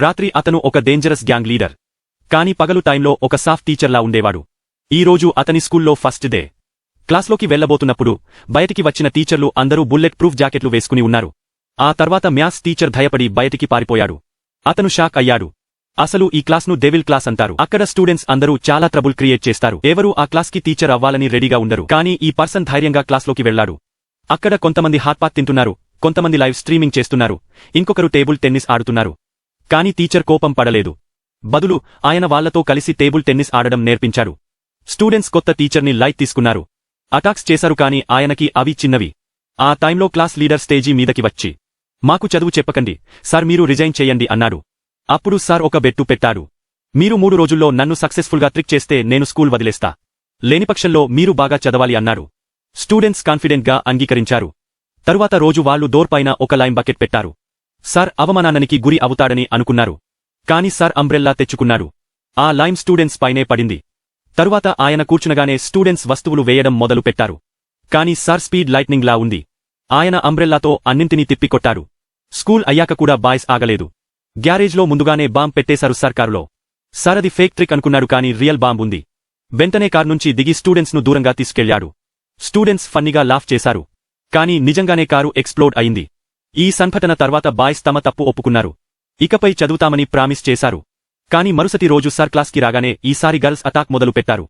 రాత్రి అతను ఒక డేంజరస్ గ్యాంగ్ లీడర్ కాని పగలు టైంలో ఒక సాఫ్ టీచర్లా ఉండేవాడు. ఈరోజు అతని స్కూల్లో ఫస్ట్ డే క్లాస్లోకి వెళ్ళబోతున్నప్పుడు బయటికి వచ్చిన టీచర్లు అందరూ బుల్లెట్ ప్రూఫ్ జాకెట్లు వేసుకుని ఉన్నారు. ఆ తర్వాత మ్యాథ్స్ టీచర్ భయపడి బయటికి పారిపోయాడు. అతను షాక్ అయ్యాడు. అసలు ఈ క్లాస్ను డెవిల్ క్లాస్ అంటారు. అక్కడ స్టూడెంట్స్ అందరూ చాలా ట్రబుల్ క్రియేట్ చేస్తారు. ఎవరూ ఆ క్లాస్కి టీచర్ అవ్వాలని రెడీగా ఉండరు. కానీ ఈ పర్సన్ ధైర్యంగా క్లాస్లోకి వెళ్ళాడు అక్కడ కొంతమంది హాట్పాత్ తింటున్నారు. కొంతమంది లైవ్ స్ట్రీమింగ్ చేస్తున్నారు. ఇంకొకరు టేబుల్ టెన్నిస్ ఆడుతున్నారు. కాని టీచర్ కోపం పడలేదు. బదులు ఆయన వాళ్ళతో కలిసి టేబుల్ టెన్నిస్ ఆడడం నేర్పించారు స్టూడెంట్స్ కొత్త టీచర్ని లైట్ తీసుకున్నారు. అటాక్స్ చేశారు కాని ఆయనకి అవి చిన్నవి. ఆ టైంలో క్లాస్ లీడర్ స్టేజీ మీదకి వచ్చి మాకు చదువు చెప్పకండి సార్ మీరు రిజైన్ చేయండి అన్నాడు. అప్పుడు సార్ ఒక బెట్టు పెట్టారు మీరు మూడు రోజుల్లో నన్ను సక్సెస్ఫుల్గా ట్రిక్ చేస్తే నేను స్కూల్ వదిలేస్తా. లేనిపక్షంలో మీరు బాగా చదవాలి అన్నారు స్టూడెంట్స్ కాన్ఫిడెంట్గా అంగీకరించారు. తరువాత రోజు వాళ్ళు డోర్ పైన ఒక లైమ్ బకెట్ పెట్టారు. సార్ అవమానానికి గురి అవుతాడని అనుకున్నారు. కాని సార్ అంబ్రెల్లా తెచ్చుకున్నాడు ఆ లైమ్ స్టూడెంట్స్ పైనే పడింది. తరువాత ఆయన కూర్చునగానే స్టూడెంట్స్ వస్తువులు వేయడం మొదలు పెట్టారు. కాని సార్ స్పీడ్ లైట్నింగ్లా ఉంది. ఆయన అంబ్రెల్లాతో అన్నింటినీ తిప్పికొట్టారు. స్కూల్ అయ్యాక కూడా బాయ్స్ ఆగలేదు. గ్యారేజ్లో ముందుగానే బాంబ్ పెట్టేశారు సార్ కారులో. సార్ అది ఫేక్ ట్రిక్ అనుకున్నాడు కాని రియల్ బాంబ్ ఉంది. వెంటనే కార్ నుంచి దిగి స్టూడెంట్స్ను దూరంగా తీసుకెళ్ళాడు. స్టూడెంట్స్ ఫన్నీగా లాఫ్ చేశారు. కాని నిజంగానే కారు ఎక్స్ప్లోడ్ అయింది. ఈ సంఘటన తర్వాత బాయ్స్ తమ తప్పు ఒప్పుకున్నారు. ఇకపై చదువుతామని ప్రామిస్ చేశారు. కాని మరుసటి రోజు సర్ క్లాస్కి రాగానే ఈసారి గర్ల్స్ అటాక్ మొదలు పెట్టారు